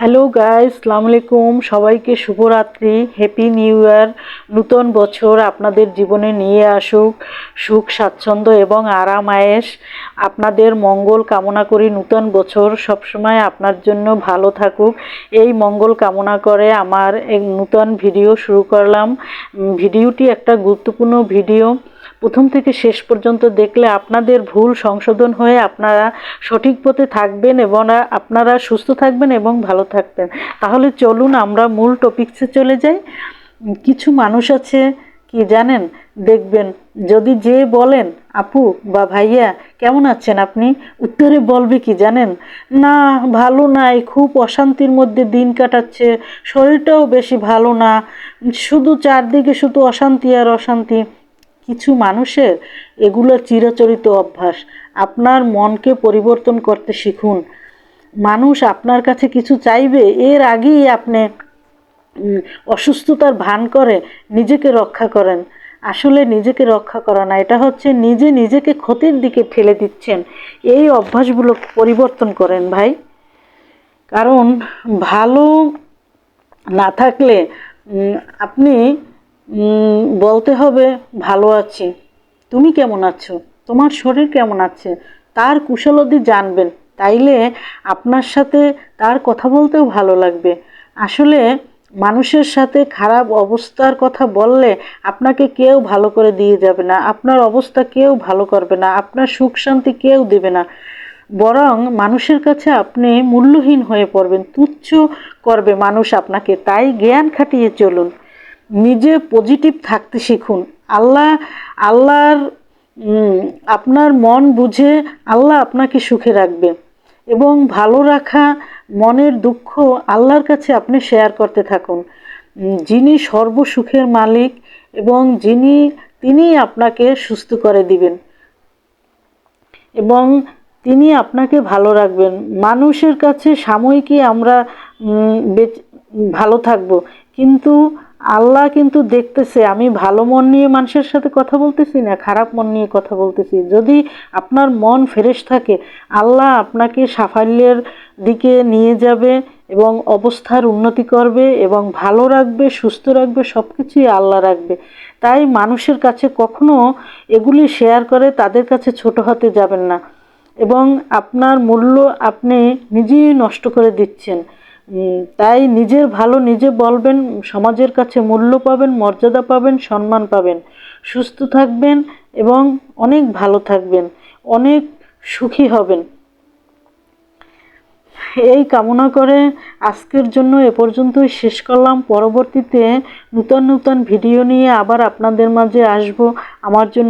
Hello guys আসসালামু আলাইকুম সবাইকে শুভরাত্রি। হ্যাপি নিউ ইয়ার নূতন বছর আপনাদের জীবনে নিয়ে আসুক। সুখ, স্বাচ্ছন্দ্য এবং আরাম আয়েস আপনাদের মঙ্গল কামনা করি নূতন বছর সবসময় আপনার জন্য ভালো থাকুক। এই মঙ্গল কামনা করে আমার এক নূতন ভিডিও শুরু করলাম। ভিডিওটি একটা গুরুত্বপূর্ণ ভিডিও। প্রথম থেকে শেষ পর্যন্ত দেখলে আপনাদের ভুল সংশোধন হয়ে আপনারা সঠিক পথে থাকবেন এবং আপনারা সুস্থ থাকবেন এবং ভালো থাকবেন। তাহলে চলুন আমরা মূল টপিকসে চলে যাই। কিছু মানুষ আছে, কি জানেন? দেখবেন, যদি যে বলেন, আপু বা ভাইয়া, কেমন আছেন আপনি? উত্তরে বলবে কি জানেন? না, ভালো নাই, খুব অশান্তির মধ্যে দিন কাটাচ্ছে, শরীরটাও বেশি ভালো না, শুধু চারদিকে শুধু অশান্তি আর অশান্তি। কিছু মানুষের এগুলো চিরাচরিত অভ্যাস। আপনার মনকে পরিবর্তন করতে শিখুন। মানুষ আপনার কাছে কিছু চাইবে, এর আগেই আপনি অসুস্থতার ভান করে নিজেকে রক্ষা করেন। আসলে নিজেকে রক্ষা করা না, এটা হচ্ছে নিজে নিজেকে ক্ষতির দিকে ঠেলে দিচ্ছেন। এই অভ্যাসগুলো পরিবর্তন করেন ভাই। কারণ ভালো না থাকলে আপনি বলতে হবে, ভালো আছি। তুমি কেমন আছো? তোমার শরীর কেমন আছে? তার কুশলতি জানবেন। তাইলে আপনার সাথে তার কথা বলতেও ভালো লাগবে। আসলে মানুষের সাথে খারাপ অবস্থার কথা বললে আপনাকে কেউ ভালো করে দিয়ে যাবে না। আপনার অবস্থা কেউ ভালো করবে না। আপনার সুখ শান্তি কেউ দেবে না। বরং মানুষের কাছে আপনি মূল্যহীন হয়ে পড়বেন। তুচ্ছ করবে মানুষ আপনাকে। তাই জ্ঞান খাটিয়ে চলুন। নিজে পজিটিভ থাকতে শিখুন। আল্লাহ, আল্লাহর আপনার মন বুঝে আল্লাহ আপনাকে সুখে রাখবে। এবং ভালো রাখা, মনের দুঃখ আল্লাহর কাছে আপনি শেয়ার করতে থাকুন। যিনি সর্বসুখের মালিক এবং যিনি, তিনি আপনাকে সুস্থ করে দিবেন। এবং তিনি আপনাকে ভালো রাখবেন। মানুষের কাছে সাময়িকই আমরা ভালো থাকব। কিন্তু আল্লাহ কিন্তু দেখতেছে, আমি ভালো মন নিয়ে মানুষের সাথে কথা বলতেছি না, খারাপ মন নিয়ে কথা বলতেছি। যদি আপনার মন ফ্রেশ থাকে, আল্লাহ আপনাকে সাফল্যের দিকে নিয়ে যাবে এবং অবস্থার উন্নতি করবে এবং ভালো রাখবে, সুস্থ রাখবে সব কিছুই আল্লাহ রাখবে। তাই মানুষের কাছে কখনো এগুলি শেয়ার করে তাদের কাছে ছোট হতে যাবেন না। এবং আপনার মূল্য আপনি নিজেই নষ্ট করে দিচ্ছেন। তাই নিজের ভালো নিজে বলবেন, সমাজের কাছে মূল্য পাবেন, মর্যাদা পাবেন, সম্মান পাবেন। সুস্থ থাকবেন এবং অনেক ভালো থাকবেন, অনেক সুখী হবেন। এই কামনা করে আজকের জন্য এ পর্যন্তই শেষ করলাম। পরবর্তীতে নূতন নূতন ভিডিও নিয়ে আবার আপনাদের মাঝে আসব। আমার জন্য